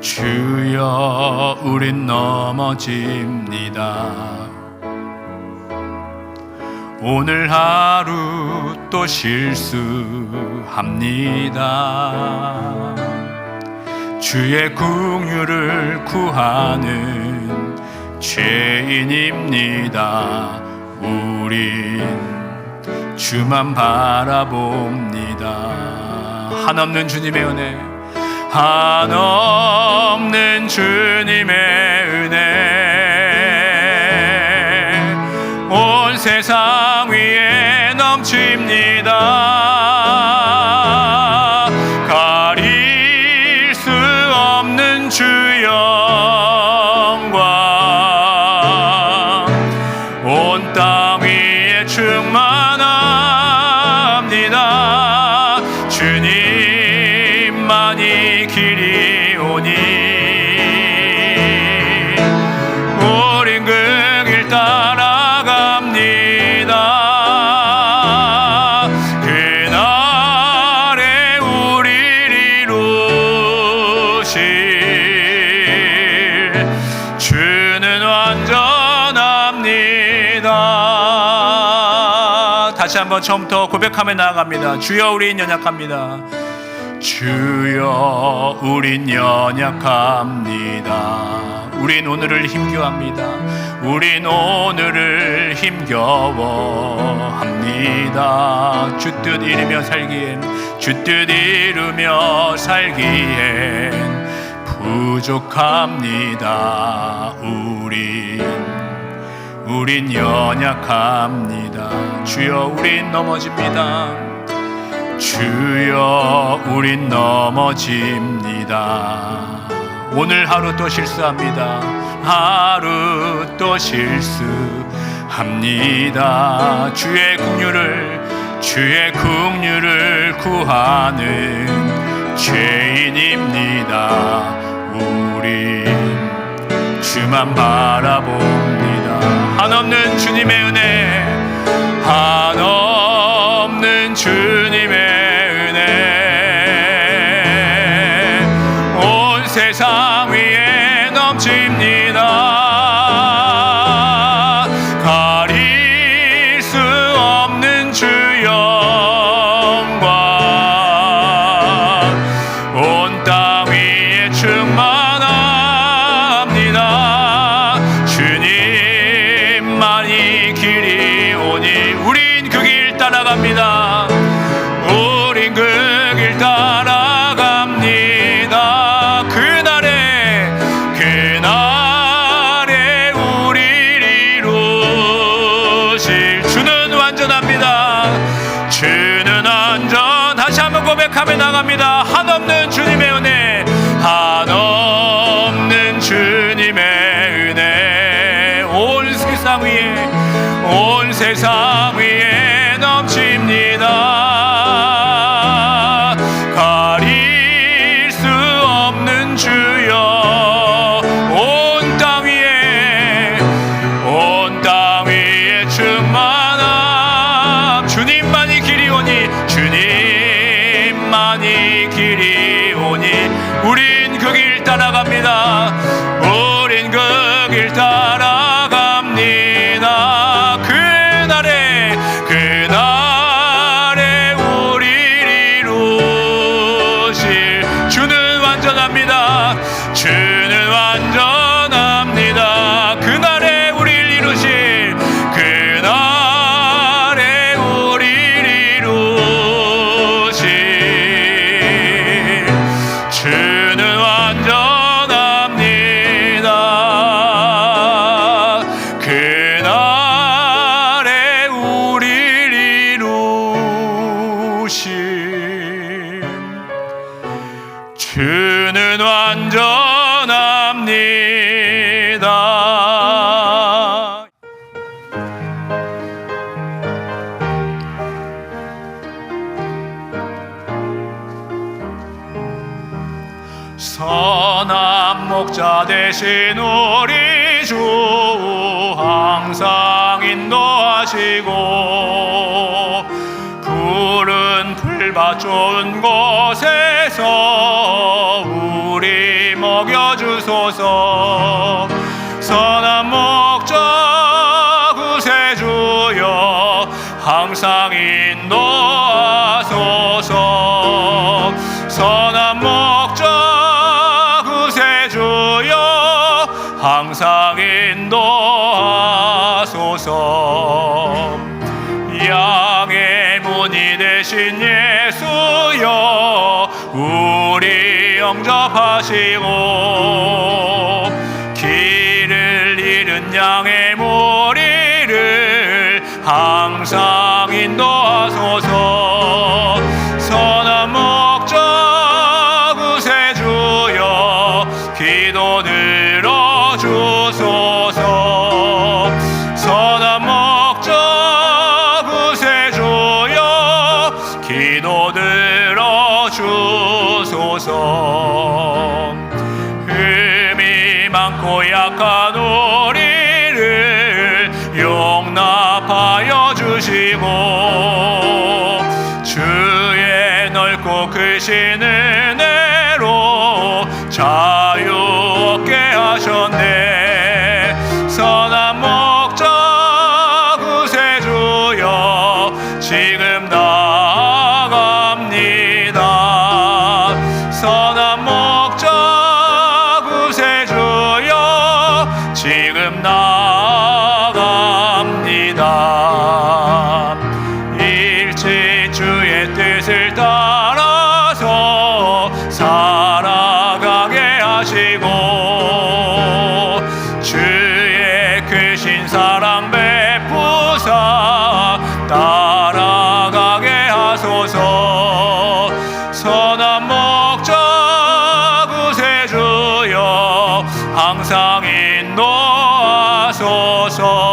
주여 우린 넘어집니다. 오늘 하루 또 실수합니다. 주의 궁유를 구하는 죄인입니다. 우린 주만 바라봅니다. 한없는 주님의 은혜 한없는 주님의 은혜. 온 세상 위에 넘칩니다. 가릴 수 없는 주 영광. 온 땅 위에 충만합니다. 주님만이 길이 오니 다 다시 한번 처음부터 고백하며 나아갑니다. 주여 우린 연약합니다. 주여 우린 연약합니다. 우린 오늘을 힘겨워합니다. 우린 오늘을 힘겨워합니다. 주뜻 이루며 살기엔 주뜻 이루며 살기엔 부족합니다. 우린 우린 연약합니다. 주여, 우린 넘어집니다. 주여, 우린 넘어집니다. 오늘 하루 또 실수합니다. 하루 또 실수합니다. 주의 긍휼을 주의 긍휼을 구하는 죄인입니다. 우리 주만 바라보. 한없는 주님의 은혜. 안전합니다. 주는 안전. 다시 한번 고백하며 나갑니다. 한없는 주님. 주는 완전합니다. 선한 목자 대신 우리 주 항상 인도하시고 푸른 풀밭 좋은 곳에서 먹여주소서. 선한 목자 구세주여 항상 인도하소서. 선한 목자 구세주여 항상 인도하소서. 하시고 길을 잃은 양의 머리를 항상 인도하소서. 선한 목자 구세주여. 기도드 옳고 그 신을 Pascha.